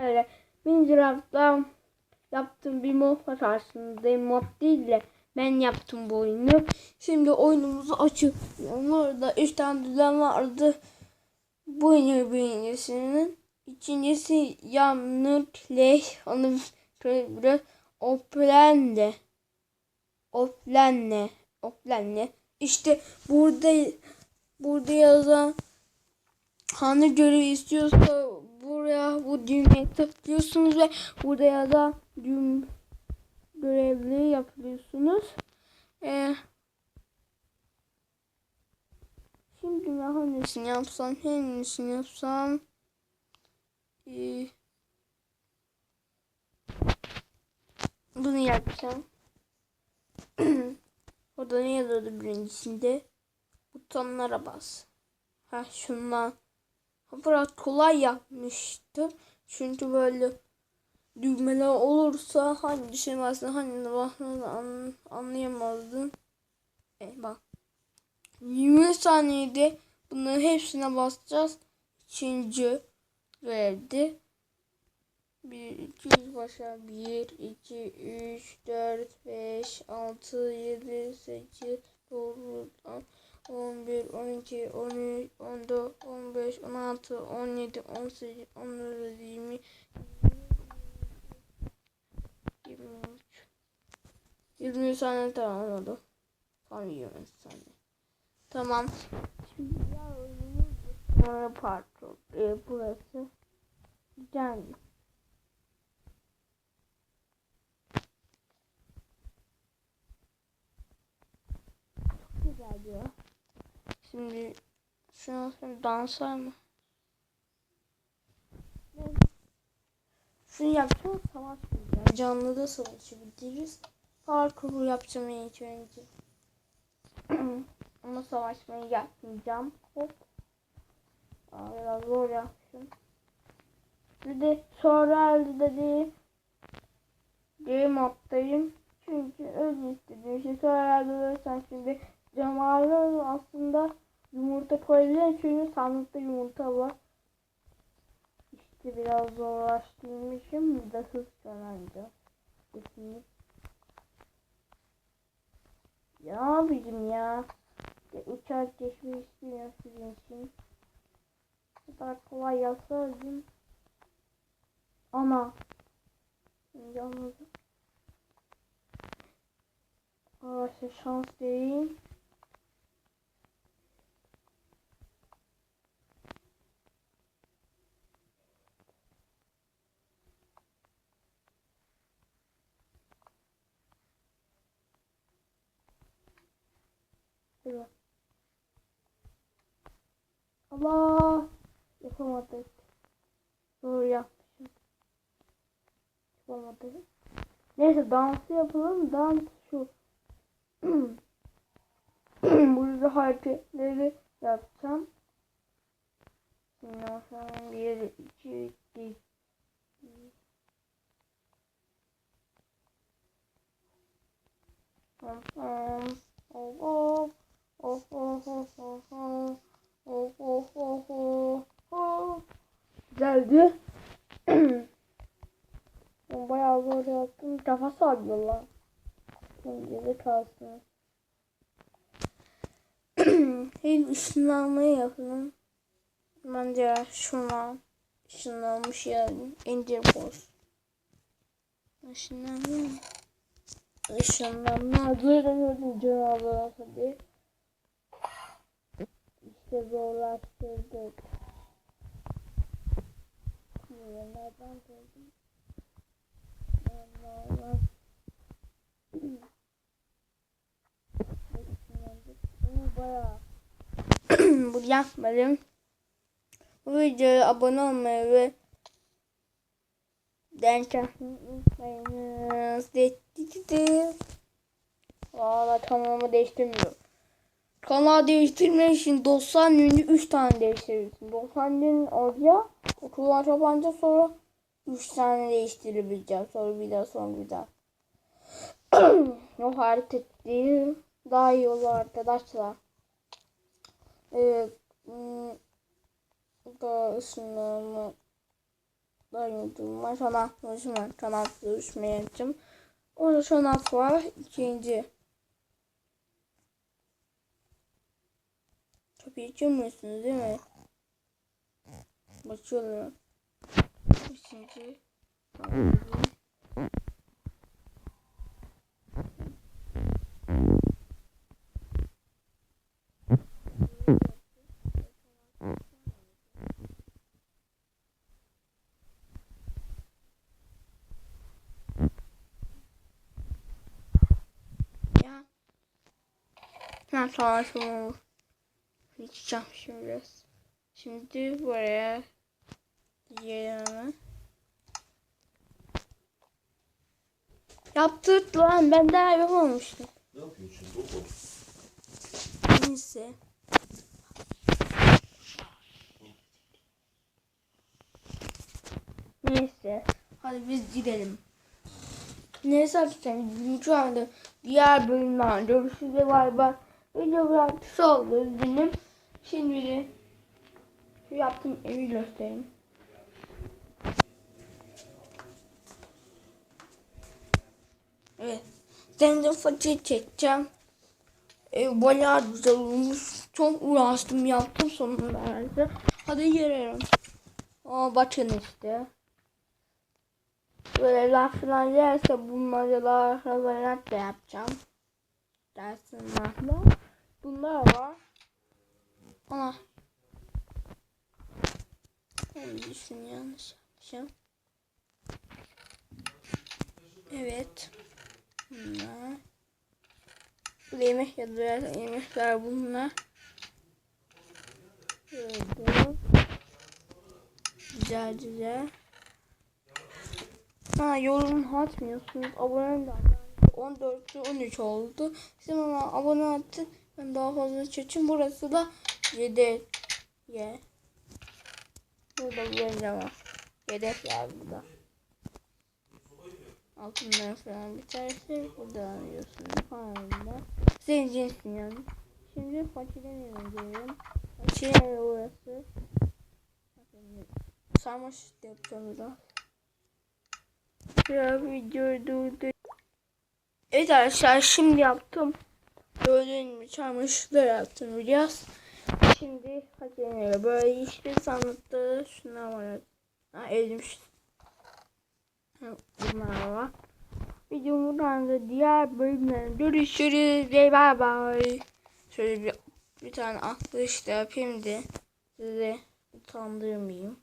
Böyle Minecraft'ta yaptığım bir mod aslında. Mod değil de ben yaptım bu oyunu. Şimdi oyunumuzu açıyorum. Orada 3 tane düzen vardı. Bu oyunu birincisinin. İkincisi Yanırtley. Onu şöyle biraz Oplen'de. Oplen'le. Oplen'le. İşte burada burada yazan hangi görevi istiyorsa buraya bu düğmeye tıklıyorsunuz ve burada yazan düğüm görevli yapıyorsunuz. Ee, şimdi ben hangisini yapsam, hangisini yapsam ee, bunu yapacağım. Orada ne yazıyordu birincisinde? Butonlara bas. Ha şundan. Biraz kolay yapmıştım. Çünkü böyle düğmeler olursa şey varsa hangi bakmanı an, anlayamazdın. E, bak. 20 saniyede bunların hepsine basacağız. İkinci görevde. 1, 2, başa 1, 2, 3, 4, 5, 6, 7, 8, 9, 11, 12, 13, 14, 15, 16, 17, 18, 19, 20, 23. 20 saniye tamam oldu. Tam 20 saniye. Tamam. Şimdi diğer oyunumuz. Sonra parkur. Ee, burası. Güzel. Çok güzel diyor. Şimdi sonra dansar mı? Şunu yapacağım savaş yapacağım. Canlı da savaşabiliriz. Parkur yapacağım ilk önce. Ama savaşmayı yapmayacağım. Hop. Aa, biraz zor yaptım. Bir de sonra elde değil. Game moddayım. Çünkü öyle istedim. İşte sonra elde şimdi koyabilir. Çünkü sandıkta yumurta var. İşte biraz zorlaştırmışım. Bir de hız kazanacağım. Ya abicim ya. ya uçak geçmek istiyor sizin için. Bu kadar kolay yapsaydım. Ama. Anladım. Arkadaşlar şans değil. Evet. Allah yapamadık. Doğru yapmışım. Yapamadık. Neyse dansı yapalım. Dans şu. Burada hareketleri yapacağım. Şimdi o zaman bir, iki, iki. Hop hop hop hop. Oh oh oh oh oh oh oh oh oh oh Geldi. bayağı zor yaptım. Kafa sarıyorlar. Geri kalsın. Hem ışınlanmayı yapalım. Bence şuna ışınlanmış yani. Ender boss. Işınlanma. Işınlanma. Duyuruyorum canavarlar hadi. İşte zorlaştırdık. Nereden gördüm? Allah Bu bayağı. Bu yapmadım. Bu videoya abone olmayı ve denk atmayı unutmayınız. Valla kanalımı değiştirmiyorum. Kanal değiştirmek için 90 günde 3 tane değiştirirsin. 90 gün oraya okullar tabanca sonra 3 tane değiştirebileceğim. Sonra bir daha sonra bir daha. o hareket değil. Daha iyi olur arkadaşlar. Evet. Hmm, da ısınma da Daha yolculuğum var. Çanak görüşüm var. Çanak görüşmeye gideceğim. Orada çanak var. İkinci. Kapıyı açamıyorsunuz değil mi? Bakıyorum. Üçüncü. Ya. Ben sonra sonra içeceğim şimdi biraz. Şimdi buraya hemen. Yaptık lan ben daha yapamamıştım. Ne yapıyorsun baba? Neyse. Neyse. Hadi biz gidelim. Neyse arkadaşlar şu anda diğer bölümlerde görüşürüz galiba. Video biraz kısa oldu üzgünüm. Şimdi şu yaptığım evi göstereyim. Evet. Denizin façayı çekeceğim. E, bayağı güzel olmuş. Çok uğraştım yaptım sonunda herhalde. Hadi girelim. Aa bakın işte. Böyle laf falan yerse laf olarak da yapacağım. Dersin lafla. Bunlar var. Ana. Ben düşün yanlış yapmışım. Evet. Bunlar. Burada yemek yazıyor. Yemekler bunlar. Böyle. Güzel güzel. Ha yorum atmıyorsunuz. Abone de 14 13 oldu. Siz bana abone atın. Ben daha fazla çeçim. Burası da 7 ye. Burada böyle var. Yedek var burada. Altından falan bir tanesi burada alıyorsunuz falan da. Zencinsin yani. Şimdi fakirden yemeğim. Fakirden orası. Sarmaş yapacağım biraz. Ya videoyu durdur. Evet arkadaşlar şimdi yaptım. Gördüğünüz gibi çarmıhlar yaptım biraz. Şimdi hakemlere böyle işte sanatlı şunlar var. Ha. Ha, Bunlar var. Videomuzdan da diğer bölümlerde görüşürüz. Bay bay. Şöyle bir, bir tane aklı işte yapayım da size utandırmayayım.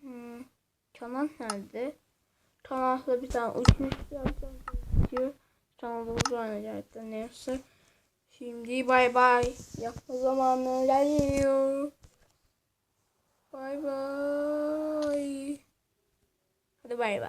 Hmm. Kanal nerede? Kanalda bir tane uçmuş yapacağım. Tamam bu oynayacaklar neyse. Şimdi bay bay. Yapma zamanı geliyor. Bay bay. Hadi bay bay.